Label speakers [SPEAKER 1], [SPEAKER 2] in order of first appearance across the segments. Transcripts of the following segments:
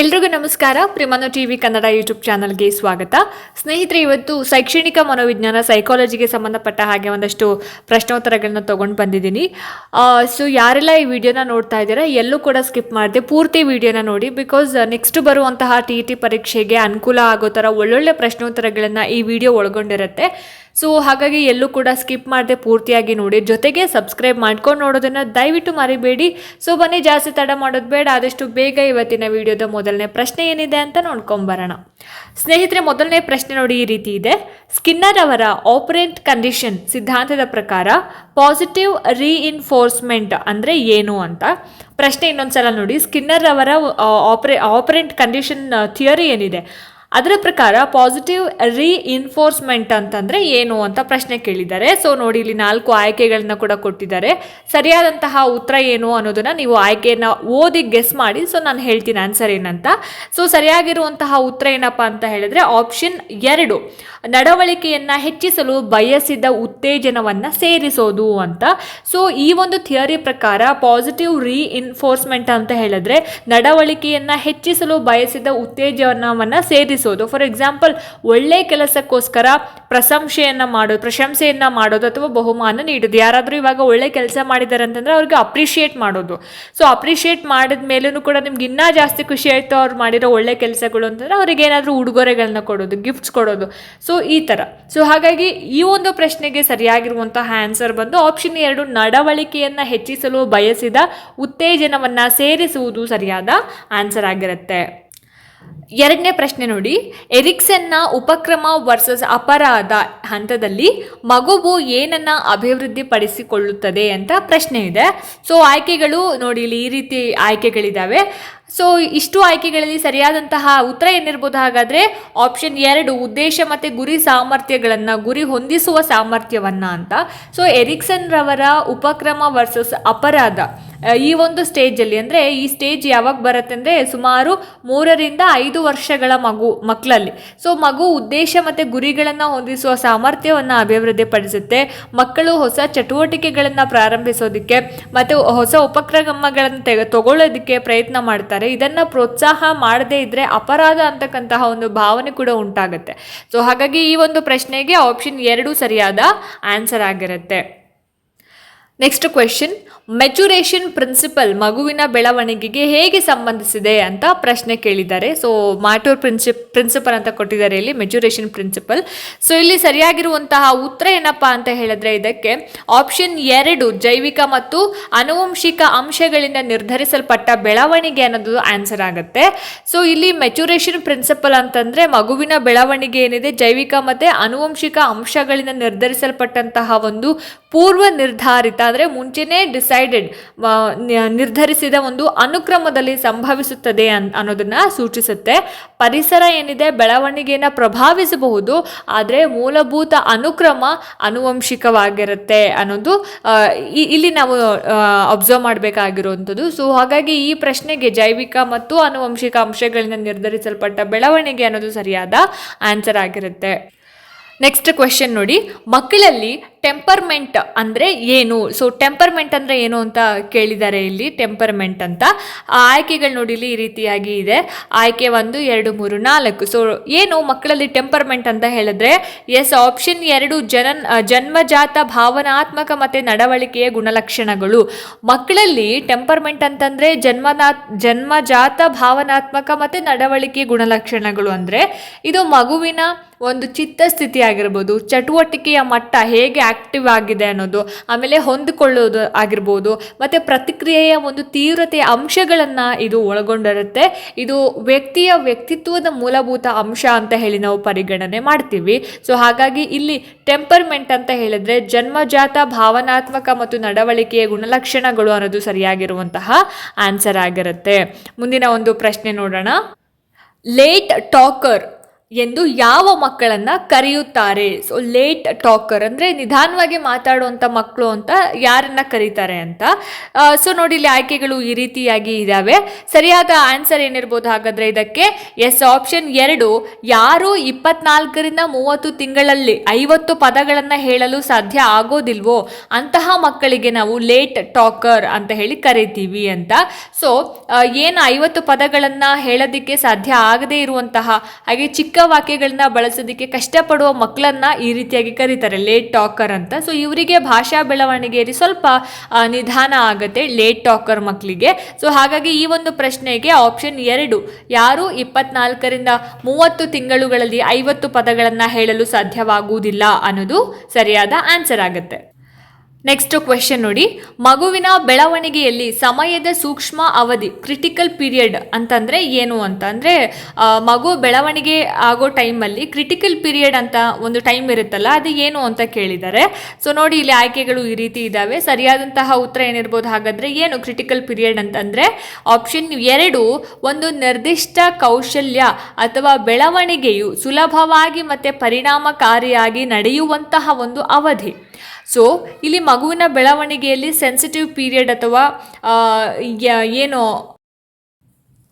[SPEAKER 1] ಎಲ್ರಿಗೂ ನಮಸ್ಕಾರ. ಪ್ರೇಮನು TV Kannada YouTube ಚಾನಲ್ಗೆ ಸ್ವಾಗತ. ಸ್ನೇಹಿತರೆ, ಇವತ್ತು ಶೈಕ್ಷಣಿಕ ಮನೋವಿಜ್ಞಾನ ಸೈಕಾಲಜಿಗೆ ಸಂಬಂಧಪಟ್ಟ ಹಾಗೆ ಒಂದಷ್ಟು ಪ್ರಶ್ನೋತ್ತರಗಳನ್ನ ತೊಗೊಂಡು ಬಂದಿದ್ದೀನಿ. ಸೊ ಯಾರೆಲ್ಲ ಈ ವಿಡಿಯೋನ ನೋಡ್ತಾ ಇದ್ದೀರಾ, ಎಲ್ಲೂ ಕೂಡ ಸ್ಕಿಪ್ ಮಾಡಿದೆ ಪೂರ್ತಿ ವಿಡಿಯೋನ ನೋಡಿ ಬಿಕಾಸ್ ನೆಕ್ಸ್ಟ್ ಬರುವಂತಹ ಟಿ ಇ ಟಿ ಪರೀಕ್ಷೆಗೆ ಅನುಕೂಲ ಆಗೋ ಥರ ಒಳ್ಳೊಳ್ಳೆ ಪ್ರಶ್ನೋತ್ತರಗಳನ್ನು ಈ ವಿಡಿಯೋ ಒಳಗೊಂಡಿರುತ್ತೆ. ಸೊ ಹಾಗಾಗಿ ಎಲ್ಲೂ ಕೂಡ ಸ್ಕಿಪ್ ಮಾಡದೆ ಪೂರ್ತಿಯಾಗಿ ನೋಡಿ. ಜೊತೆಗೆ ಸಬ್ಸ್ಕ್ರೈಬ್ ಮಾಡ್ಕೊಂಡು ನೋಡೋದನ್ನು ದಯವಿಟ್ಟು ಮರಿಬೇಡಿ. ಸೊ ಬನ್ನಿ, ಜಾಸ್ತಿ ತಡ ಮಾಡೋದು ಬೇಡ. ಆದಷ್ಟು ಬೇಗ ಇವತ್ತಿನ ವಿಡಿಯೋದ ಮೊದಲನೇ ಪ್ರಶ್ನೆ ಏನಿದೆ ಅಂತ ನೋಡ್ಕೊಂಬರೋಣ ಸ್ನೇಹಿತರೆ, ಮೊದಲನೇ ಪ್ರಶ್ನೆ ನೋಡಿ ಈ ರೀತಿ ಇದೆ. ಸ್ಕಿನ್ನರ್ ಅವರ ಆಪರೆಂಟ್ ಕಂಡೀಷನ್ ಸಿದ್ಧಾಂತದ ಪ್ರಕಾರ ಪಾಸಿಟಿವ್ ರೀಇನ್ಫೋರ್ಸ್ಮೆಂಟ್ ಅಂದರೆ ಏನು ಅಂತ? ಪ್ರಶ್ನೆ ಇನ್ನೊಂದು ಸಲ ನೋಡಿ. ಸ್ಕಿನ್ನರ್ ಅವರ ಆಪರೆ ಆಪರೆಂಟ್ ಕಂಡೀಷನ್ ಥಿಯರಿ ಏನಿದೆ? ಅದರ ಪ್ರಕಾರ ಪಾಸಿಟಿವ್ ರೀಇನ್ಫೋರ್ಸ್ಮೆಂಟ್ ಅಂತಂದರೆ ಏನು ಅಂತ ಪ್ರಶ್ನೆ ಕೇಳಿದ್ದಾರೆ. ಸೊ ನೋಡಿ, ಇಲ್ಲಿ ನಾಲ್ಕು ಆಯ್ಕೆಗಳನ್ನ ಕೂಡ ಕೊಟ್ಟಿದ್ದಾರೆ. ಸರಿಯಾದಂತಹ ಉತ್ತರ ಏನು ಅನ್ನೋದನ್ನು ನೀವು ಆಯ್ಕೆಯನ್ನು ಓದಿ ಗೆಸ್ ಮಾಡಿ. ಸೊ ನಾನು ಹೇಳ್ತೀನಿ ಆನ್ಸರ್ ಏನಂತ. ಸೊ ಸರಿಯಾಗಿರುವಂತಹ ಉತ್ತರ ಏನಪ್ಪ ಅಂತ ಹೇಳಿದ್ರೆ ಆಪ್ಷನ್ ಎರಡು. ನಡವಳಿಕೆಯನ್ನು ಹೆಚ್ಚಿಸಲು ಬಯಸಿದ ಉತ್ತೇಜನವನ್ನು ಸೇರಿಸೋದು ಅಂತ. ಸೊ ಈ ಒಂದು ಥಿಯರಿ ಪ್ರಕಾರ ಪಾಸಿಟಿವ್ ರೀಇನ್ಫೋರ್ಸ್ಮೆಂಟ್ ಅಂತ ಹೇಳಿದ್ರೆ ನಡವಳಿಕೆಯನ್ನು ಹೆಚ್ಚಿಸಲು ಬಯಸಿದ ಉತ್ತೇಜನವನ್ನು ಸೇರಿಸೋದು ಫಾರ್ ಎಕ್ಸಾಂಪಲ್ ಒಳ್ಳೆ ಕೆಲಸಕ್ಕೋಸ್ಕರ ಪ್ರಶಂಸೆಯನ್ನು ಮಾಡೋದು ಪ್ರಶಂಸೆಯನ್ನು ಮಾಡೋದು ಅಥವಾ ಬಹುಮಾನ ನೀಡೋದು. ಯಾರಾದರೂ ಇವಾಗ ಒಳ್ಳೆ ಕೆಲಸ ಮಾಡಿದ್ದಾರೆ ಅಂತಂದರೆ ಅವ್ರಿಗೆ ಅಪ್ರಿಷಿಯೇಟ್ ಮಾಡೋದು. ಸೊ ಅಪ್ರಿಷಿಯೇಟ್ ಮಾಡಿದ ಮೇಲೂ ಕೂಡ ನಿಮ್ಗೆ ಇನ್ನೂ ಜಾಸ್ತಿ ಖುಷಿ ಆಯಿತು ಅವ್ರು ಮಾಡಿರೋ ಒಳ್ಳೆ ಕೆಲಸಗಳು ಅಂತಂದರೆ ಅವ್ರಿಗೆ ಏನಾದರೂ ಉಡುಗೊರೆಗಳನ್ನ ಕೊಡೋದು ಗಿಫ್ಟ್ಸ್ ಕೊಡೋದು. ಸೊ ಈ ಥರ ಸೊ ಹಾಗಾಗಿ ಈ ಒಂದು ಪ್ರಶ್ನೆಗೆ ಸರಿಯಾಗಿರುವಂತಹ ಆನ್ಸರ್ ಬಂದು ಆಪ್ಷನ್ ಎರಡು, ನಡವಳಿಕೆಯನ್ನು ಹೆಚ್ಚಿಸಲು ಬಯಸಿದ ಉತ್ತೇಜನವನ್ನು ಸೇರಿಸುವುದು ಸರಿಯಾದ ಆನ್ಸರ್ ಆಗಿರುತ್ತೆ. ಎರಡನೇ ಪ್ರಶ್ನೆ ನೋಡಿ. ಎರಿಕ್ಸನ್ನ ಉಪಕ್ರಮ ವರ್ಸಸ್ ಅಪರಾಧ ಹಂತದಲ್ಲಿ ಮಗುವು ಏನನ್ನ ಅಭಿವೃದ್ಧಿಪಡಿಸಿಕೊಳ್ಳುತ್ತದೆ ಅಂತ ಪ್ರಶ್ನೆ ಇದೆ. ಸೊ ಆಯ್ಕೆಗಳು ನೋಡಿ ಇಲ್ಲಿ ಈ ರೀತಿ ಆಯ್ಕೆಗಳಿದ್ದಾವೆ ಸೊ ಇಷ್ಟು ಆಯ್ಕೆಗಳಲ್ಲಿ ಸರಿಯಾದಂತಹ ಉತ್ತರ ಏನಿರ್ಬೋದು? ಹಾಗಾದರೆ ಆಪ್ಷನ್ ಎರಡು, ಉದ್ದೇಶ ಮತ್ತು ಗುರಿ ಸಾಮರ್ಥ್ಯಗಳನ್ನು, ಗುರಿ ಹೊಂದಿಸುವ ಸಾಮರ್ಥ್ಯವನ್ನು ಅಂತ. ಸೊ ಎರಿಕ್ಸನ್ ರವರ ಉಪಕ್ರಮ ವರ್ಸಸ್ ಅಪರಾಧ. ಈ ಒಂದು ಸ್ಟೇಜಲ್ಲಿ ಅಂದರೆ ಈ ಸ್ಟೇಜ್ ಯಾವಾಗ ಬರುತ್ತೆ ಅಂದರೆ ಸುಮಾರು ಮೂರರಿಂದ ಐದು ವರ್ಷಗಳ ಮಗು ಮಕ್ಕಳಲ್ಲಿ ಸೊ ಮಗು ಉದ್ದೇಶ ಮತ್ತು ಗುರಿಗಳನ್ನು ಹೊಂದಿಸುವ ಸಾಮರ್ಥ್ಯವನ್ನು ಅಭಿವೃದ್ಧಿಪಡಿಸುತ್ತೆ. ಮಕ್ಕಳು ಹೊಸ ಚಟುವಟಿಕೆಗಳನ್ನು ಪ್ರಾರಂಭಿಸೋದಕ್ಕೆ ಮತ್ತು ಹೊಸ ಉಪಕ್ರಮಗಳನ್ನು ತೆಗೆ, ತಗೊಳ್ಳೋದಕ್ಕೆ ಪ್ರಯತ್ನ ಮಾಡ್ತಾರೆ. ಇದನ್ನು ಪ್ರೋತ್ಸಾಹ ಮಾಡದೇ ಇದ್ದರೆ ಅಪರಾಧ ಅಂತಕ್ಕಂತಹ ಒಂದು ಭಾವನೆ ಕೂಡ ಉಂಟಾಗುತ್ತೆ. ಸೊ ಹಾಗಾಗಿ ಈ ಒಂದು ಪ್ರಶ್ನೆಗೆ ಆಪ್ಷನ್ ಎರಡು ಸರಿಯಾದ ಆನ್ಸರ್ ಆಗಿರುತ್ತೆ. ನೆಕ್ಸ್ಟ್ ಕ್ವೆಶನ್ ಮೆಚುರೇಷನ್ ಪ್ರಿನ್ಸಿಪಲ್ ಮಗುವಿನ ಬೆಳವಣಿಗೆಗೆ ಹೇಗೆ ಸಂಬಂಧಿಸಿದೆ ಅಂತ ಪ್ರಶ್ನೆ ಕೇಳಿದ್ದಾರೆ. ಸೊ ಮಾಟೂರ್ ಪ್ರಿನ್ಸಿಪ್ ಪ್ರಿನ್ಸಿಪಲ್ ಅಂತ ಕೊಟ್ಟಿದ್ದಾರೆ ಇಲ್ಲಿ ಮೆಚುರೇಷನ್ ಪ್ರಿನ್ಸಿಪಲ್ ಸೊ ಇಲ್ಲಿ ಸರಿಯಾಗಿರುವಂತಹ ಉತ್ತರ ಏನಪ್ಪ ಅಂತ ಹೇಳಿದ್ರೆ ಇದಕ್ಕೆ ಆಪ್ಷನ್ ಎರಡು, ಜೈವಿಕ ಮತ್ತು ಅನುವಂಶಿಕ ಅಂಶಗಳಿಂದ ನಿರ್ಧರಿಸಲ್ಪಟ್ಟ ಬೆಳವಣಿಗೆ ಅನ್ನೋದು ಆನ್ಸರ್ ಆಗುತ್ತೆ. ಸೊ ಇಲ್ಲಿ ಮೆಚುರೇಷನ್ ಪ್ರಿನ್ಸಿಪಲ್ ಅಂತಂದ್ರೆ ಮಗುವಿನ ಬೆಳವಣಿಗೆ ಏನಿದೆ, ಜೈವಿಕ ಮತ್ತೆ ಅನುವಂಶಿಕ ಅಂಶಗಳಿಂದ ನಿರ್ಧರಿಸಲ್ಪಟ್ಟಂತಹ ಒಂದು ಪೂರ್ವ ನಿರ್ಧಾರಿತ ಅಂದರೆ ಮುಂಚೆನೇ ಡಿಸೈಡೆಡ್ ನಿರ್ಧರಿಸಿದ ಒಂದು ಅನುಕ್ರಮದಲ್ಲಿ ಸಂಭವಿಸುತ್ತದೆ ಅನ್, ಅನ್ನೋದನ್ನು ಸೂಚಿಸುತ್ತೆ. ಪರಿಸರ ಏನಿದೆ ಬೆಳವಣಿಗೆಯನ್ನು ಪ್ರಭಾವಿಸಬಹುದು, ಆದರೆ ಮೂಲಭೂತ ಅನುಕ್ರಮ ಅನುವಂಶಿಕವಾಗಿರುತ್ತೆ ಅನ್ನೋದು ಇಲ್ಲಿ ನಾವು ಅಬ್ಸರ್ವ್ ಮಾಡಬೇಕಾಗಿರುವಂಥದ್ದು. ಸೊ ಹಾಗಾಗಿ ಈ ಪ್ರಶ್ನೆಗೆ ಜೈವಿಕ ಮತ್ತು ಅನುವಂಶಿಕ ಅಂಶಗಳಿಂದ ನಿರ್ಧರಿಸಲ್ಪಟ್ಟ ಬೆಳವಣಿಗೆ ಅನ್ನೋದು ಸರಿಯಾದ ಆನ್ಸರ್ ಆಗಿರುತ್ತೆ. ನೆಕ್ಸ್ಟ್ ಕ್ವೆಶನ್ ನೋಡಿ, ಮಕ್ಕಳಲ್ಲಿ ಟೆಂಪರ್ಮೆಂಟ್ ಅಂದರೆ ಏನು? ಸೊ ಟೆಂಪರ್ಮೆಂಟ್ ಅಂದರೆ ಏನು ಅಂತ ಕೇಳಿದ್ದಾರೆ ಇಲ್ಲಿ ಟೆಂಪರ್ಮೆಂಟ್ ಅಂತ. ಆ ಆಯ್ಕೆಗಳು ನೋಡಿ ಇಲ್ಲಿ ಈ ರೀತಿಯಾಗಿ ಇದೆ. ಆಯ್ಕೆ ಒಂದು, ಎರಡು, ಮೂರು, ನಾಲ್ಕು. ಸೊ ಏನು ಮಕ್ಕಳಲ್ಲಿ ಟೆಂಪರ್ಮೆಂಟ್ ಅಂತ ಹೇಳಿದ್ರೆ ಎಸ್ ಆಪ್ಷನ್ ಎರಡು ಜನ ಜನ್ಮಜಾತ, ಭಾವನಾತ್ಮಕ ಮತ್ತು ನಡವಳಿಕೆಯ ಗುಣಲಕ್ಷಣಗಳು. ಮಕ್ಕಳಲ್ಲಿ ಟೆಂಪರ್ಮೆಂಟ್ ಅಂತಂದರೆ ಜನ್ಮನಾ ಜನ್ಮಜಾತ, ಭಾವನಾತ್ಮಕ ಮತ್ತು ನಡವಳಿಕೆ ಗುಣಲಕ್ಷಣಗಳು ಅಂದರೆ, ಇದು ಮಗುವಿನ ಒಂದು ಚಿತ್ತಸ್ಥಿತಿ ಆಗಿರ್ಬೋದು ಚಟುವಟಿಕೆಯ ಮಟ್ಟ ಹೇಗೆ ಆಕ್ಟಿವ್ ಆಗಿದೆ ಅನ್ನೋದು, ಆಮೇಲೆ ಹೊಂದಿಕೊಳ್ಳೋದು ಆಗಿರ್ಬೋದು, ಮತ್ತು ಪ್ರತಿಕ್ರಿಯೆಯ ಒಂದು ತೀವ್ರತೆಯ ಅಂಶಗಳನ್ನು ಇದು ಒಳಗೊಂಡಿರುತ್ತೆ. ಇದು ವ್ಯಕ್ತಿಯ ವ್ಯಕ್ತಿತ್ವದ ಮೂಲಭೂತ ಅಂಶ ಅಂತ ಹೇಳಿ ನಾವು ಪರಿಗಣನೆ ಮಾಡ್ತೀವಿ. ಸೊ ಹಾಗಾಗಿ ಇಲ್ಲಿ ಟೆಂಪರ್ಮೆಂಟ್ ಅಂತ ಹೇಳಿದ್ರೆ ಜನ್ಮಜಾತ ಭಾವನಾತ್ಮಕ ಮತ್ತು ನಡವಳಿಕೆಯ ಗುಣಲಕ್ಷಣಗಳು ಅನ್ನೋದು ಸರಿಯಾಗಿರುವಂತಹ ಆನ್ಸರ್ ಆಗಿರುತ್ತೆ. ಮುಂದಿನ ಒಂದು ಪ್ರಶ್ನೆ ನೋಡೋಣ. ಲೇಟ್ ಟಾಕರ್ ಎಂದು ಯಾವ ಮಕ್ಕಳನ್ನ ಕರೆಯುತ್ತಾರೆ? ಸೊ ಲೇಟ್ ಟಾಕರ್ ಅಂದ್ರೆ ನಿಧಾನವಾಗಿ ಮಾತಾಡುವಂತ ಮಕ್ಕಳು ಅಂತ ಯಾರನ್ನ ಕರೀತಾರೆ ಅಂತ. ಸೊ ನೋಡಿ, ಇಲ್ಲಿ ಆಯ್ಕೆಗಳು ಈ ರೀತಿಯಾಗಿ ಇದಾವೆ. ಸರಿಯಾದ ಆನ್ಸರ್ ಏನಿರ್ಬೋದು ಹಾಗಾದ್ರೆ ಇದಕ್ಕೆ? ಎಸ್ ಆಪ್ಷನ್ ಎರಡು, ಯಾರು ಇಪ್ಪತ್ನಾಲ್ಕರಿಂದ ಮೂವತ್ತು ತಿಂಗಳಲ್ಲಿ ಐವತ್ತು ಪದಗಳನ್ನು ಹೇಳಲು ಸಾಧ್ಯ ಆಗೋದಿಲ್ವೋ? ಅಂತಹ ಮಕ್ಕಳಿಗೆ ನಾವು ಲೇಟ್ ಟಾಕರ್ ಅಂತ ಹೇಳಿ ಕರಿತೀವಿ ಅಂತ. ಸೊ ಏನು ಐವತ್ತು ಪದಗಳನ್ನು ಹೇಳೋದಿಕ್ಕೆ ಸಾಧ್ಯ ಆಗದೇ ಇರುವಂತಹ ಹಾಗೆ ಚಿಕ್ಕ ವಾಕ್ಯಗಳನ್ನ ಬಳಸೋದಕ್ಕೆ ಕಷ್ಟಪಡುವ ಮಕ್ಕಳನ್ನ ಈ ರೀತಿಯಾಗಿ ಕರೀತಾರೆ ಲೇಟ್ ಟಾಕರ್ ಅಂತ. ಸೊ ಇವರಿಗೆ ಭಾಷಾ ಬೆಳವಣಿಗೆಯಲ್ಲಿ ಸ್ವಲ್ಪ ನಿಧಾನ ಆಗುತ್ತೆ ಲೇಟ್ ಟಾಕರ್ ಮಕ್ಕಳಿಗೆ ಸೊ ಹಾಗಾಗಿ ಈ ಒಂದು ಪ್ರಶ್ನೆಗೆ ಆಪ್ಷನ್ ಎರಡು, ಯಾರು ಇಪ್ಪತ್ನಾಲ್ಕರಿಂದ ಮೂವತ್ತು ತಿಂಗಳುಗಳಲ್ಲಿ ಐವತ್ತು ಪದಗಳನ್ನು ಹೇಳಲು ಸಾಧ್ಯವಾಗುವುದಿಲ್ಲ ಅನ್ನೋದು ಸರಿಯಾದ ಆನ್ಸರ್ ಆಗುತ್ತೆ. ನೆಕ್ಸ್ಟ್ ಕ್ವೆಶನ್ ನೋಡಿ. ಮಗುವಿನ ಬೆಳವಣಿಗೆಯಲ್ಲಿ ಸಮಯದ ಸೂಕ್ಷ್ಮ ಅವಧಿ ಕ್ರಿಟಿಕಲ್ ಪೀರಿಯಡ್ ಅಂತಂದ್ರೆ ಏನು ಅಂತ ಅಂದ್ರೆ ಮಗು ಬೆಳವಣಿಗೆ ಆಗೋ ಟೈಮಲ್ಲಿ ಕ್ರಿಟಿಕಲ್ ಪೀರಿಯಡ್ ಅಂತ ಒಂದು ಟೈಮ್ ಇರುತ್ತಲ್ಲ, ಅದು ಏನು ಅಂತ ಕೇಳಿದ್ದಾರೆ. ಸೊ ನೋಡಿ ಇಲ್ಲಿ ಆಯ್ಕೆಗಳು ಈ ರೀತಿ ಇದ್ದಾವೆ ಸರಿಯಾದಂತಹ ಉತ್ತರ ಏನಿರ್ಬೋದು ಹಾಗಾದ್ರೆ ಏನು ಕ್ರಿಟಿಕಲ್ ಪೀರಿಯಡ್ ಅಂತಂದ್ರೆ ಆಪ್ಷನ್ ಎರಡು, ಒಂದು ನಿರ್ದಿಷ್ಟ ಕೌಶಲ್ಯ ಅಥವಾ ಬೆಳವಣಿಗೆಯು ಸುಲಭವಾಗಿ ಮತ್ತೆ ಪರಿಣಾಮಕಾರಿಯಾಗಿ ನಡೆಯುವಂತಹ ಒಂದು ಅವಧಿ. ಸೊ ಇಲ್ಲಿ ಮಗುವಿನ ಬೆಳವಣಿಗೆಯಲ್ಲಿ ಸೆನ್ಸಿಟಿವ್ ಪೀರಿಯಡ್ ಅಥವಾ ಏನು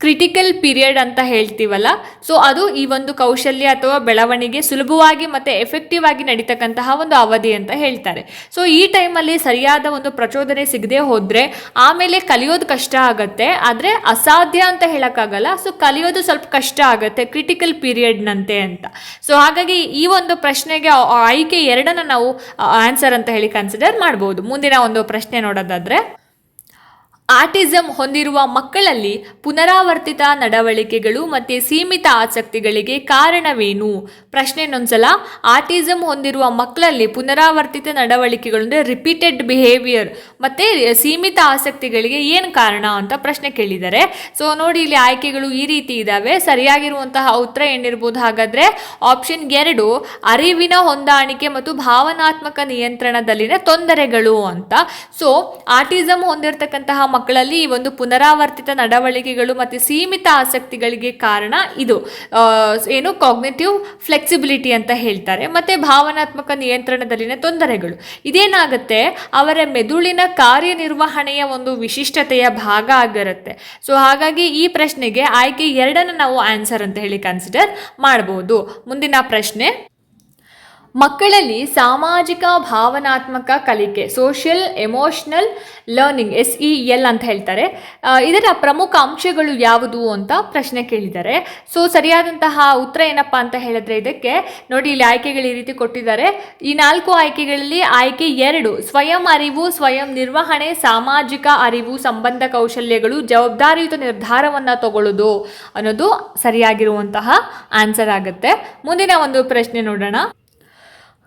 [SPEAKER 1] ಕ್ರಿಟಿಕಲ್ ಪೀರಿಯಡ್ ಅಂತ ಹೇಳ್ತೀವಲ್ಲ? ಸೊ ಅದು ಈ ಒಂದು ಕೌಶಲ್ಯ ಅಥವಾ ಬೆಳವಣಿಗೆ ಸುಲಭವಾಗಿ ಮತ್ತು ಎಫೆಕ್ಟಿವ್ ಆಗಿ ನಡೀತಕ್ಕಂತಹ ಒಂದು ಅವಧಿ ಅಂತ ಹೇಳ್ತಾರೆ. ಸೊ ಈ ಟೈಮಲ್ಲಿ ಸರಿಯಾದ ಒಂದು ಪ್ರಚೋದನೆ ಸಿಗದೆ ಹೋದರೆ, ಆಮೇಲೆ ಕಲಿಯೋದು ಕಷ್ಟ ಆಗುತ್ತೆ. ಆದರೆ ಅಸಾಧ್ಯ ಅಂತ ಹೇಳೋಕ್ಕಾಗಲ್ಲ. ಸೊ ಕಲಿಯೋದು ಸ್ವಲ್ಪ ಕಷ್ಟ ಆಗುತ್ತೆ ಕ್ರಿಟಿಕಲ್ ಪೀರಿಯಡ್ನಂತೆ ಅಂತ. ಸೊ ಹಾಗಾಗಿ ಈ ಒಂದು ಪ್ರಶ್ನೆಗೆ ಆಯ್ಕೆ ಎರಡನ್ನ ನಾವು ಆನ್ಸರ್ ಅಂತ ಹೇಳಿ ಕನ್ಸಿಡರ್ ಮಾಡ್ಬೋದು. ಮುಂದಿನ ಒಂದು ಪ್ರಶ್ನೆ ನೋಡೋದಾದ್ರೆ ಆಟಿಸಮ್ ಹೊಂದಿರುವ ಮಕ್ಕಳಲ್ಲಿ ಪುನರಾವರ್ತಿತ ನಡವಳಿಕೆಗಳು ಮತ್ತು ಸೀಮಿತ ಆಸಕ್ತಿಗಳಿಗೆ ಕಾರಣವೇನು? ಪ್ರಶ್ನೆ ಇನ್ನೊಂದ್ಸಲ ಆಟಿಸಂ ಹೊಂದಿರುವ ಮಕ್ಕಳಲ್ಲಿ ಪುನರಾವರ್ತಿತ ನಡವಳಿಕೆಗಳು ಅಂದರೆ ರಿಪೀಟೆಡ್ ಬಿಹೇವಿಯರ್ ಮತ್ತು ಸೀಮಿತ ಆಸಕ್ತಿಗಳಿಗೆ ಏನು ಕಾರಣ ಅಂತ ಪ್ರಶ್ನೆ ಕೇಳಿದ್ದಾರೆ ಸೊ ನೋಡಿ ಇಲ್ಲಿ ಆಯ್ಕೆಗಳು ಈ ರೀತಿ ಇದ್ದಾವೆ ಸರಿಯಾಗಿರುವಂತಹ ಉತ್ತರ ಏನಿರ್ಬೋದು? ಹಾಗಾದರೆ ಆಪ್ಷನ್ ಎರಡು, ಅರಿವಿನ ಹೊಂದಾಣಿಕೆ ಮತ್ತು ಭಾವನಾತ್ಮಕ ನಿಯಂತ್ರಣದಲ್ಲಿನ ತೊಂದರೆಗಳು ಅಂತ. ಸೊ ಆಟಿಸಂ ಹೊಂದಿರತಕ್ಕಂತಹ ಮಕ್ಕಳಲ್ಲಿ ಈ ಒಂದು ಪುನರಾವರ್ತಿತ ನಡವಳಿಕೆಗಳು ಮತ್ತು ಸೀಮಿತ ಆಸಕ್ತಿಗಳಿಗೆ ಕಾರಣ ಇದು. ಏನು ಕಾಗ್ನೇಟಿವ್ ಫ್ಲೆಕ್ಸಿಬಿಲಿಟಿ ಅಂತ ಹೇಳ್ತಾರೆ. ಮತ್ತು ಭಾವನಾತ್ಮಕ ನಿಯಂತ್ರಣದಲ್ಲಿನ ತೊಂದರೆಗಳು. ಇದೇನಾಗುತ್ತೆ? ಅವರ ಮೆದುಳಿನ ಕಾರ್ಯನಿರ್ವಹಣೆಯ ಒಂದು ವಿಶಿಷ್ಟತೆಯ ಭಾಗ ಆಗಿರುತ್ತೆ. ಸೊ ಹಾಗಾಗಿ ಈ ಪ್ರಶ್ನೆಗೆ ಆಯ್ಕೆ ಎರಡನ್ನು ನಾವು ಆನ್ಸರ್ ಅಂತ ಹೇಳಿ ಕನ್ಸಿಡರ್ ಮಾಡಬಹುದು ಮುಂದಿನ ಪ್ರಶ್ನೆ. ಮಕ್ಕಳಲ್ಲಿ ಸಾಮಾಜಿಕ ಭಾವನಾತ್ಮಕ ಕಲಿಕೆ social emotional learning S E L ಅಂತ ಹೇಳ್ತಾರೆ. ಇದರ ಪ್ರಮುಖ ಅಂಶಗಳು ಯಾವುದು ಅಂತ ಪ್ರಶ್ನೆ ಕೇಳಿದ್ದಾರೆ. ಸೊ ಸರಿಯಾದಂತಹ ಉತ್ತರ ಏನಪ್ಪ ಅಂತ ಹೇಳಿದ್ರೆ ಇದಕ್ಕೆ, ನೋಡಿ ಇಲ್ಲಿ ಆಯ್ಕೆಗಳು ಈ ರೀತಿ ಕೊಟ್ಟಿದ್ದಾರೆ. ಈ ನಾಲ್ಕು ಆಯ್ಕೆಗಳಲ್ಲಿ ಆಯ್ಕೆ ಎರಡು, ಸ್ವಯಂ ಅರಿವು, ಸ್ವಯಂ ನಿರ್ವಹಣೆ, ಸಾಮಾಜಿಕ ಅರಿವು, ಸಂಬಂಧ ಕೌಶಲ್ಯಗಳು, ಜವಾಬ್ದಾರಿಯುತ ನಿರ್ಧಾರವನ್ನು ತಗೊಳ್ಳೋದು ಅನ್ನೋದು ಸರಿಯಾಗಿರುವಂತಹ ಆನ್ಸರ್ ಆಗುತ್ತೆ. ಮುಂದಿನ ಒಂದು ಪ್ರಶ್ನೆ ನೋಡೋಣ.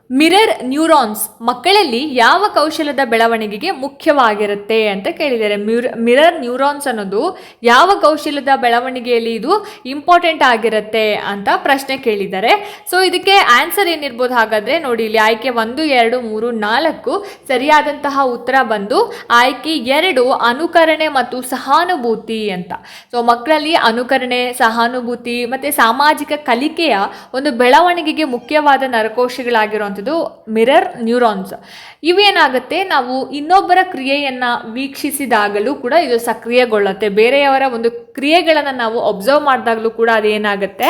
[SPEAKER 1] ಮಿರರ್ ನ್ಯೂರಾನ್ಸ್ ಮಕ್ಕಳಲ್ಲಿ ಯಾವ ಕೌಶಲ್ಯದ ಬೆಳವಣಿಗೆಗೆ ಮುಖ್ಯವಾಗಿರುತ್ತೆ ಅಂತ ಕೇಳಿದ್ದಾರೆ. ಮ್ಯೂರ್, ಮಿರರ್ ನ್ಯೂರಾನ್ಸ್ ಅನ್ನೋದು ಯಾವ ಕೌಶಲ್ಯದ ಬೆಳವಣಿಗೆಯಲ್ಲಿ ಇದು ಇಂಪಾರ್ಟೆಂಟ್ ಆಗಿರುತ್ತೆ ಅಂತ ಪ್ರಶ್ನೆ ಕೇಳಿದ್ದಾರೆ. ಸೊ ಇದಕ್ಕೆ ಆನ್ಸರ್ ಏನಿರ್ಬೋದು ಹಾಗಾದರೆ ನೋಡಿ, ಇಲ್ಲಿ ಆಯ್ಕೆ ಒಂದು, ಎರಡು, ಮೂರು, ನಾಲ್ಕು ಸರಿಯಾದಂತಹ ಉತ್ತರ ಬಂದು ಆಯ್ಕೆ ಎರಡು ಅನುಕರಣೆ ಮತ್ತು ಸಹಾನುಭೂತಿ ಅಂತ. ಸೊ ಮಕ್ಕಳಲ್ಲಿ ಅನುಕರಣೆ, ಸಹಾನುಭೂತಿ ಮತ್ತು ಸಾಮಾಜಿಕ ಕಲಿಕೆಯ ಒಂದು ಬೆಳವಣಿಗೆಗೆ ಮುಖ್ಯವಾದ ನರಕೋಶಗಳಾಗಿರುವಂಥದ್ದು ಮಿರರ್ ನ್ಯೂರಾನ್ಸ್. ಇವೇನಾಗುತ್ತೆ? ನಾವು ಇನ್ನೊಬ್ಬರ ಕ್ರಿಯೆಯನ್ನು ವೀಕ್ಷಿಸಿದಾಗಲೂ ಕೂಡ ಇದು ಸಕ್ರಿಯಗೊಳ್ಳುತ್ತೆ. ಬೇರೆಯವರ ಒಂದು ಕ್ರಿಯೆಗಳನ್ನು ನಾವು ಒಬ್ಸರ್ವ್ ಮಾಡಿದಾಗಲೂ ಕೂಡ ಅದೇನಾಗುತ್ತೆ?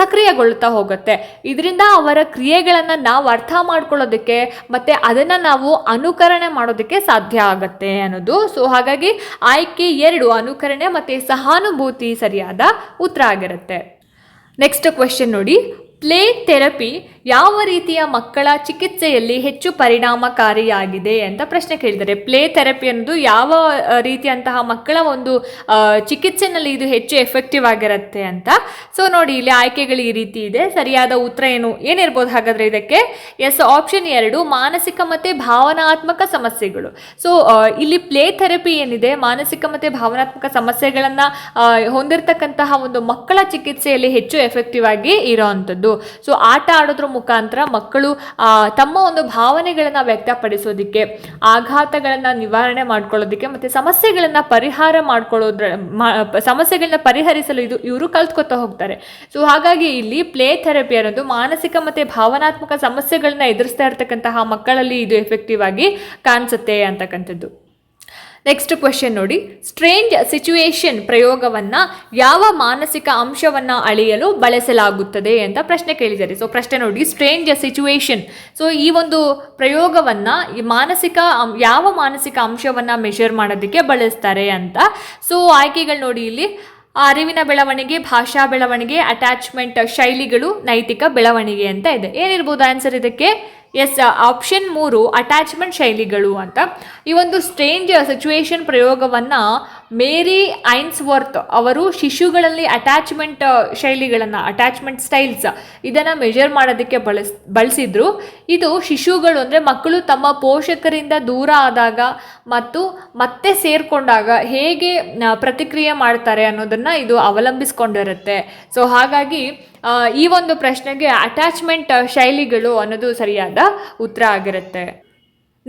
[SPEAKER 1] ಸಕ್ರಿಯಗೊಳ್ಳುತ್ತಾ ಹೋಗುತ್ತೆ. ಇದರಿಂದ ಅವರ ಕ್ರಿಯೆಗಳನ್ನು ನಾವು ಅರ್ಥ ಮಾಡ್ಕೊಳ್ಳೋದಕ್ಕೆ ಮತ್ತು ಅದನ್ನು ನಾವು ಅನುಕರಣೆ ಮಾಡೋದಕ್ಕೆ ಸಾಧ್ಯ ಆಗುತ್ತೆ ಅನ್ನೋದು. ಸೊ ಹಾಗಾಗಿ ಆಯ್ಕೆ ಎರಡು, ಅನುಕರಣೆ ಮತ್ತು ಸಹಾನುಭೂತಿ ಸರಿಯಾದ ಉತ್ತರ ಆಗಿರುತ್ತೆ. ನೆಕ್ಸ್ಟ್ ಕ್ವೆಶನ್ ನೋಡಿ. ಪ್ಲೇ ಥೆರಪಿ ಯಾವ ರೀತಿಯ ಮಕ್ಕಳ ಚಿಕಿತ್ಸೆಯಲ್ಲಿ ಹೆಚ್ಚು ಪರಿಣಾಮಕಾರಿಯಾಗಿದೆ ಅಂತ ಪ್ರಶ್ನೆ ಕೇಳಿದ್ದಾರೆ. ಪ್ಲೇ ಥೆರಪಿ ಅನ್ನೋದು ಯಾವ ರೀತಿಯಂತಹ ಮಕ್ಕಳ ಒಂದು ಚಿಕಿತ್ಸೆಯಲ್ಲಿ ಇದು ಹೆಚ್ಚು ಎಫೆಕ್ಟಿವ್ ಆಗಿರುತ್ತೆ ಅಂತ. ಸೊ, ನೋಡಿ, ಇಲ್ಲಿ ಆಯ್ಕೆಗಳು ಈ ರೀತಿ ಇದೆ. ಸರಿಯಾದ ಉತ್ತರ ಏನು ಏನಿರ್ಬೋದು ಹಾಗಾದರೆ ಇದಕ್ಕೆ? ಎಸ್, ಆಪ್ಷನ್ ಎರಡು, ಮಾನಸಿಕ ಮತ್ತು ಭಾವನಾತ್ಮಕ ಸಮಸ್ಯೆಗಳು. ಸೊ ಇಲ್ಲಿ ಪ್ಲೇ ಥೆರಪಿ ಏನಿದೆ, ಮಾನಸಿಕ ಮತ್ತು ಭಾವನಾತ್ಮಕ ಸಮಸ್ಯೆಗಳನ್ನು ಹೊಂದಿರತಕ್ಕಂತಹ ಒಂದು ಮಕ್ಕಳ ಚಿಕಿತ್ಸೆಯಲ್ಲಿ ಹೆಚ್ಚು ಎಫೆಕ್ಟಿವ್ ಆಗಿ ಇರೋವಂಥದ್ದು ಮಾಡ್ಕೊಳ್ಳೋದು ಸೊ ಆಟ ಆಡೋದ್ರ ಮುಖಾಂತರ ಮಕ್ಕಳು ತಮ್ಮ ಒಂದು ಭಾವನೆಗಳನ್ನು ವ್ಯಕ್ತಪಡಿಸೋದಕ್ಕೆ, ಆಘಾತಗಳನ್ನು ನಿವಾರಣೆ ಮಾಡ್ಕೊಳ್ಳೋದಕ್ಕೆ ಮತ್ತು ಸಮಸ್ಯೆಗಳನ್ನು ಪರಿಹಾರ ಮಾಡ್ಕೊಳ್ಳೋದ್ರ ಸಮಸ್ಯೆಗಳನ್ನ ಪರಿಹರಿಸಲು ಇದು, ಇವರು ಕಲ್ತ್ಕೊತಾ ಹೋಗ್ತಾರೆ. ಸೊ ಹಾಗಾಗಿ ಇಲ್ಲಿ ಪ್ಲೇ ಥೆರಪಿ ಅನ್ನೋದು ಮಾನಸಿಕ ಮತ್ತು ಭಾವನಾತ್ಮಕ ಸಮಸ್ಯೆಗಳನ್ನ ಎದುರಿಸ್ತಾ ಇರ್ತಕ್ಕಂತಹ ಮಕ್ಕಳಲ್ಲಿ ಇದು ಎಫೆಕ್ಟಿವ್ ಆಗಿ ಕಾಣಿಸುತ್ತೆ ಅಂತಕ್ಕಂಥದ್ದು. ನೆಕ್ಸ್ಟ್ ಕ್ವೆಶನ್ ನೋಡಿ. ಸ್ಟ್ರೇಂಜ್ ಸಿಚುವೇಶನ್ ಪ್ರಯೋಗವನ್ನ ಯಾವ ಮಾನಸಿಕ ಅಂಶವನ್ನ ಅಳೆಯಲು ಬಳಸಲಾಗುತ್ತದೆ ಅಂತ ಪ್ರಶ್ನೆ ಕೇಳಿದ್ದಾರೆ. ಸೊ ಪ್ರಶ್ನೆ ನೋಡಿ. ಸ್ಟ್ರೇಂಜ್ ಸಿಚುವೇಶನ್ ಸೊ ಈ ಒಂದು ಪ್ರಯೋಗವನ್ನ ಮಾನಸಿಕ ಯಾವ ಮಾನಸಿಕ ಅಂಶವನ್ನ ಮೆಷರ್ ಮಾಡೋದಕ್ಕೆ ಬಳಸ್ತಾರೆ ಅಂತ. ಸೊ ಆಯ್ಕೆಗಳು ನೋಡಿ ಇಲ್ಲಿ. ಅರಿವಿನ ಬೆಳವಣಿಗೆ, ಭಾಷಾ ಬೆಳವಣಿಗೆ ಅಟ್ಯಾಚ್ಮೆಂಟ್ ಶೈಲಿಗಳು, ನೈತಿಕ ಬೆಳವಣಿಗೆ ಅಂತ ಇದೆ. ಏನಿರ್ಬೋದು ಆನ್ಸರ್ ಇದಕ್ಕೆ? ಎಸ್ ಆಪ್ಷನ್ ಮೂರು ಅಟ್ಯಾಚ್ಮೆಂಟ್ ಶೈಲಿಗಳು ಅಂತ. ಈ ಒಂದು ಸ್ಟ್ರೇಂಜ್ ಸಿಚುವೇಶನ್ ಪ್ರಯೋಗವನ್ನು ಮೇರಿ ಐನ್ಸ್ವರ್ತ್ ಅವರು ಶಿಶುಗಳಲ್ಲಿ ಅಟ್ಯಾಚ್ಮೆಂಟ್ ಶೈಲಿಗಳನ್ನು ಅಟ್ಯಾಚ್ಮೆಂಟ್ ಸ್ಟೈಲ್ಸ್ ಇದನ್ನು ಮೆಜರ್ ಮಾಡೋದಕ್ಕೆ ಬಳಸ್, ಬಳಸಿದ್ರು. ಇದು ಶಿಶುಗಳು ಅಂದರೆ ಮಕ್ಕಳು ತಮ್ಮ ಪೋಷಕರಿಂದ ದೂರ ಆದಾಗ ಮತ್ತು ಮತ್ತೆ ಸೇರಿಕೊಂಡಾಗ ಹೇಗೆ ಪ್ರತಿಕ್ರಿಯೆ ಮಾಡ್ತಾರೆ ಅನ್ನೋದನ್ನು ಇದು ಅವಲಂಬಿಸ್ಕೊಂಡಿರುತ್ತೆ. ಸೊ ಹಾಗಾಗಿ ಈ ಒಂದು ಪ್ರಶ್ನೆಗೆ ಅಟ್ಯಾಚ್ಮೆಂಟ್ ಶೈಲಿಗಳು ಅನ್ನೋದು ಸರಿಯಾದ ಉತ್ತರ ಆಗಿರುತ್ತೆ.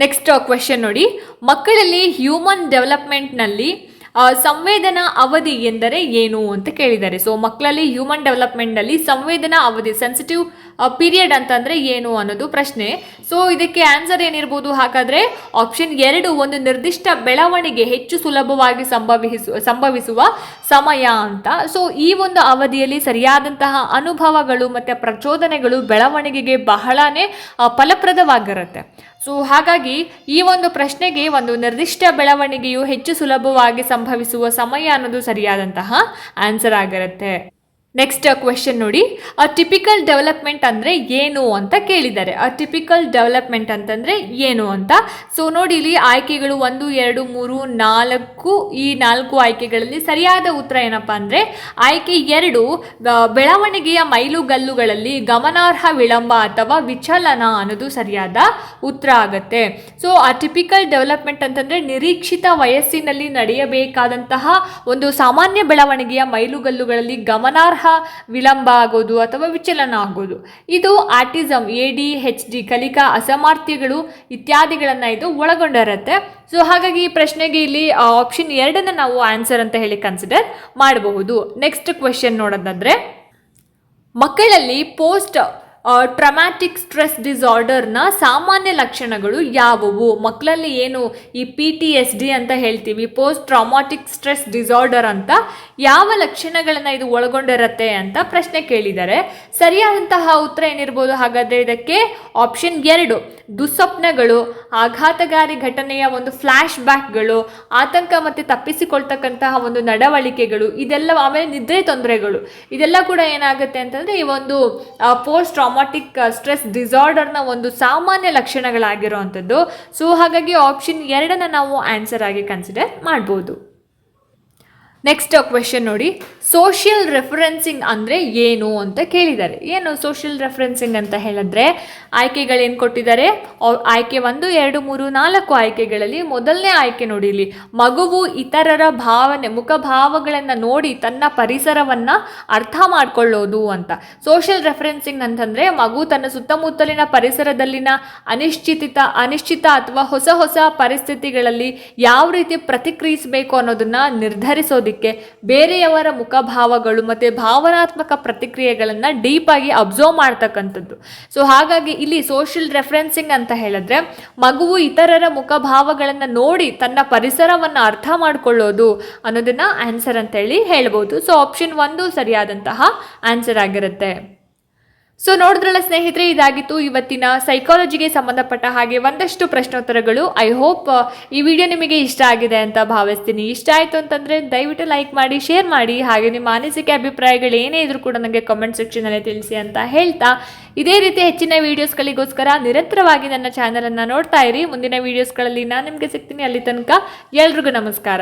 [SPEAKER 1] ನೆಕ್ಸ್ಟ್ ಕ್ವೆಶನ್ ನೋಡಿ. ಮಕ್ಕಳಲ್ಲಿ ಹ್ಯೂಮನ್ ಡೆವಲಪ್ಮೆಂಟ್ನಲ್ಲಿ ಸಂವೇದನಾ ಅವಧಿ ಎಂದರೆ ಏನು ಅಂತ ಕೇಳಿದ್ದಾರೆ. ಸೊ ಮಕ್ಕಳಲ್ಲಿ ಹ್ಯೂಮನ್ ಡೆವಲಪ್ಮೆಂಟಲ್ಲಿ ಸಂವೇದನಾ ಅವಧಿ ಸೆನ್ಸಿಟಿವ್ ಪೀರಿಯಡ್ ಅಂತಂದರೆ ಏನು ಅನ್ನೋದು ಪ್ರಶ್ನೆ. ಸೊ ಇದಕ್ಕೆ ಆನ್ಸರ್ ಏನಿರ್ಬೋದು ಹಾಗಾದರೆ ಆಪ್ಷನ್ ಎರಡು, ಒಂದು ನಿರ್ದಿಷ್ಟ ಬೆಳವಣಿಗೆ ಹೆಚ್ಚು ಸುಲಭವಾಗಿ ಸಂಭವಿಸು, ಸಂಭವಿಸುವ ಸಮಯ ಅಂತ. ಸೊ ಈ ಒಂದು ಅವಧಿಯಲ್ಲಿ ಸರಿಯಾದಂತಹ ಅನುಭವಗಳು ಮತ್ತು ಪ್ರಚೋದನೆಗಳು ಬೆಳವಣಿಗೆಗೆ ಬಹಳನೇ ಫಲಪ್ರದವಾಗಿರುತ್ತೆ. ಸೊ ಹಾಗಾಗಿ ಈ ಒಂದು ಪ್ರಶ್ನೆಗೆ ಒಂದು ನಿರ್ದಿಷ್ಟ ಬೆಳವಣಿಗೆಯು ಹೆಚ್ಚು ಸುಲಭವಾಗಿ ಸಂಭವಿಸುವ ಸಮಯ ಅನ್ನೋದು ಸರಿಯಾದಂತಹ ಆನ್ಸರ್ ಆಗಿರುತ್ತೆ. ನೆಕ್ಸ್ಟ್ ಕ್ವೆಶನ್ ನೋಡಿ. ಅ ಟಿಪಿಕಲ್ ಡೆವಲಪ್ಮೆಂಟ್ ಅಂದರೆ ಏನು ಅಂತ ಕೇಳಿದ್ದಾರೆ. ಅ ಟಿಪಿಕಲ್ ಡೆವಲಪ್ಮೆಂಟ್ ಅಂತಂದರೆ ಏನು ಅಂತ? ಸೊ ನೋಡಿ, ಇಲ್ಲಿ ಆಯ್ಕೆಗಳು ಒಂದು, ಎರಡು, ಮೂರು, ನಾಲ್ಕು, ಈ ನಾಲ್ಕು ಆಯ್ಕೆಗಳಲ್ಲಿ ಸರಿಯಾದ ಉತ್ತರ ಏನಪ್ಪ ಅಂದರೆ, ಆಯ್ಕೆ ಎರಡು ಬೆಳವಣಿಗೆಯ ಮೈಲುಗಲ್ಲುಗಳಲ್ಲಿ ಗಮನಾರ್ಹ ವಿಳಂಬ ಅಥವಾ ವಿಚಲನ ಅನ್ನೋದು ಸರಿಯಾದ ಉತ್ತರ ಆಗುತ್ತೆ. ಸೊ ಆ ಟಿಪಿಕಲ್ ಡೆವಲಪ್ಮೆಂಟ್ ಅಂತಂದರೆ ನಿರೀಕ್ಷಿತ ವಯಸ್ಸಿನಲ್ಲಿ ನಡೆಯಬೇಕಾದಂತಹ ಒಂದು ಸಾಮಾನ್ಯ ಬೆಳವಣಿಗೆಯ ಮೈಲುಗಲ್ಲುಗಳಲ್ಲಿ ಗಮನಾರ್ಹ ವಿಳಂಬ ಆಗೋದು ಅಥವಾ ವಿಚಲನ ಆಗೋದು. ಇದು autism A D H D, ಕಲಿಕಾ ಅಸಾಮರ್ಥ್ಯಗಳು ಇತ್ಯಾದಿಗಳನ್ನು ಇದು ಒಳಗೊಂಡಿರುತ್ತೆ. ಸೊ ಹಾಗಾಗಿ ಈ ಪ್ರಶ್ನೆಗೆ ಇಲ್ಲಿ ಆಪ್ಷನ್ ಎರಡನ್ನ ನಾವು ಆನ್ಸರ್ ಅಂತ ಹೇಳಿ ಕನ್ಸಿಡರ್ ಮಾಡಬಹುದು. ನೆಕ್ಸ್ಟ್ ಕ್ವೆಶನ್ ನೋಡೋದಾದ್ರೆ, ಮಕ್ಕಳಲ್ಲಿ ಪೋಸ್ಟ್ ಟ್ರಮ್ಯಾಟಿಕ್ ಸ್ಟ್ರೆಸ್ ಡಿಸಾರ್ಡರ್ನ ಸಾಮಾನ್ಯ ಲಕ್ಷಣಗಳು ಯಾವುವು? ಮಕ್ಕಳಲ್ಲಿ ಏನು ಈ ಪಿ ಟಿ ಎಸ್ ಡಿ ಅಂತ ಹೇಳ್ತೀವಿ ಪೋಸ್ಟ್ ಟ್ರಾಮಾಟಿಕ್ ಸ್ಟ್ರೆಸ್ ಡಿಸಾರ್ಡರ್ ಅಂತ ಯಾವ ಲಕ್ಷಣಗಳನ್ನು ಇದು ಒಳಗೊಂಡಿರುತ್ತೆ ಅಂತ ಪ್ರಶ್ನೆ ಕೇಳಿದ್ದಾರೆ. ಸರಿಯಾದಂತಹ ಉತ್ತರ ಏನಿರ್ಬೋದು? ಹಾಗಾದರೆ ಇದಕ್ಕೆ ಆಪ್ಷನ್ ಎರಡು, ದುಸ್ವಪ್ನಗಳು, ಆಘಾತಕಾರಿ ಘಟನೆಯ ಒಂದು ಫ್ಲ್ಯಾಶ್ ಬ್ಯಾಕ್ಗಳು ಆತಂಕ ಮತ್ತು ತಪ್ಪಿಸಿಕೊಳ್ತಕ್ಕಂತಹ ಒಂದು ನಡವಳಿಕೆಗಳು ಇದೆಲ್ಲ ಆಮೇಲೆ ನಿದ್ರೆ ತೊಂದರೆಗಳು, ಇದೆಲ್ಲ ಕೂಡ ಏನಾಗುತ್ತೆ ಅಂತಂದರೆ ಈ ಒಂದು ಪೋಸ್ಟ್ ಟ್ರಾಮಾಟಿಕ್ ಸ್ಟ್ರೆಸ್ ಡಿಸಾರ್ಡರ್ನ ಒಂದು ಸಾಮಾನ್ಯ ಲಕ್ಷಣಗಳಾಗಿರುವಂಥದ್ದು. ಸೊ ಹಾಗಾಗಿ ಆಪ್ಷನ್ ಎರಡನ್ನ ನಾವು ಆನ್ಸರ್ ಆಗಿ ಕನ್ಸಿಡರ್ ಮಾಡ್ಬೋದು. ನೆಕ್ಸ್ಟ್ ಕ್ವೆಶನ್ ನೋಡಿ. ಸೋಷಿಯಲ್ ರೆಫರೆನ್ಸಿಂಗ್ ಅಂದರೆ ಏನು ಅಂತ ಕೇಳಿದ್ದಾರೆ. ಏನು ಸೋಷಿಯಲ್ ರೆಫರೆನ್ಸಿಂಗ್ ಅಂತ ಹೇಳಿದ್ರೆ? ಆಯ್ಕೆಗಳೇನು ಕೊಟ್ಟಿದ್ದಾರೆ? ಆಯ್ಕೆ ಒಂದು, ಎರಡು, ಮೂರು, ನಾಲ್ಕು ಆಯ್ಕೆಗಳಲ್ಲಿ ಮೊದಲನೇ ಆಯ್ಕೆ ನೋಡಿ ಇಲ್ಲಿ. ಮಗುವು ಇತರರ ಭಾವನೆ ಮುಖಭಾವಗಳನ್ನು ನೋಡಿ ತನ್ನ ಪರಿಸರವನ್ನು ಅರ್ಥ ಮಾಡಿಕೊಳ್ಳೋದು ಅಂತ. ಸೋಷಿಯಲ್ ರೆಫರೆನ್ಸಿಂಗ್ ಅಂತಂದರೆ ಮಗು ತನ್ನ ಸುತ್ತಮುತ್ತಲಿನ ಪರಿಸರದಲ್ಲಿನ ಅನಿಶ್ಚಿತ ಅನಿಶ್ಚಿತ ಅಥವಾ ಹೊಸ ಹೊಸ ಪರಿಸ್ಥಿತಿಗಳಲ್ಲಿ ಯಾವ ರೀತಿ ಪ್ರತಿಕ್ರಿಯಿಸಬೇಕು ಅನ್ನೋದನ್ನ ಬೇರೆಯವರ ಮುಖಭಾವಗಳು ಮತ್ತು ಭಾವನಾತ್ಮಕ ಪ್ರತಿಕ್ರಿಯೆಗಳನ್ನು ಡೀಪಾಗಿ ಅಬ್ಸರ್ವ್ ಮಾಡ್ತಕ್ಕಂಥದ್ದು. ಸೊ ಹಾಗಾಗಿ ಇಲ್ಲಿ ಸೋಷಿಯಲ್ ರೆಫರೆನ್ಸಿಂಗ್ ಅಂತ ಹೇಳಿದ್ರೆ, ಮಗುವು ಇತರರ ಮುಖಭಾವಗಳನ್ನು ನೋಡಿ ತನ್ನ ಪರಿಸರವನ್ನು ಅರ್ಥ ಮಾಡ್ಕೊಳ್ಳೋದು ಅನ್ನೋದನ್ನ ಆನ್ಸರ್ ಅಂತೇಳಿ ಹೇಳ್ಬೋದು. ಸೊ ಆಪ್ಷನ್ ಒಂದು ಸರಿಯಾದಂತಹ ಆನ್ಸರ್ ಆಗಿರುತ್ತೆ. ಸೊ ನೋಡಿದ್ರಲ್ಲ ಸ್ನೇಹಿತರೆ, ಇದಾಗಿತ್ತು ಇವತ್ತಿನ ಸೈಕಾಲಜಿಗೆ ಸಂಬಂಧಪಟ್ಟ ಹಾಗೆ ಒಂದಷ್ಟು ಪ್ರಶ್ನೋತ್ತರಗಳು. ಐ ಹೋಪ್ ಈ ವಿಡಿಯೋ ನಿಮಗೆ ಇಷ್ಟ ಆಗಿದೆ ಅಂತ ಭಾವಿಸ್ತೀನಿ. ಇಷ್ಟ ಆಯಿತು ಅಂತಂದರೆ ದಯವಿಟ್ಟು ಲೈಕ್ ಮಾಡಿ ಶೇರ್ ಮಾಡಿ. ಹಾಗೆ ನಿಮ್ಮ ಅನಿಸಿಕೆ, ಅಭಿಪ್ರಾಯಗಳು ಏನೇ ಇದ್ರೂ ಕೂಡ ನನಗೆ ಕಮೆಂಟ್ ಸೆಕ್ಷನಲ್ಲಿ ತಿಳಿಸಿ ಅಂತ ಹೇಳ್ತಾ. ಇದೇ ರೀತಿ ಹೆಚ್ಚಿನ ವೀಡಿಯೋಸ್ಗಳಿಗೋಸ್ಕರ ನಿರಂತರವಾಗಿ ನನ್ನ ಚಾನಲನ್ನು ನೋಡ್ತಾ ಇರಿ. ಮುಂದಿನ ವೀಡಿಯೋಸ್ಗಳಲ್ಲಿ ನಾನು ನಿಮಗೆ ಸಿಗ್ತೀನಿ ಅಲ್ಲಿ ತನಕ. ಎಲ್ರಿಗೂ ನಮಸ್ಕಾರ.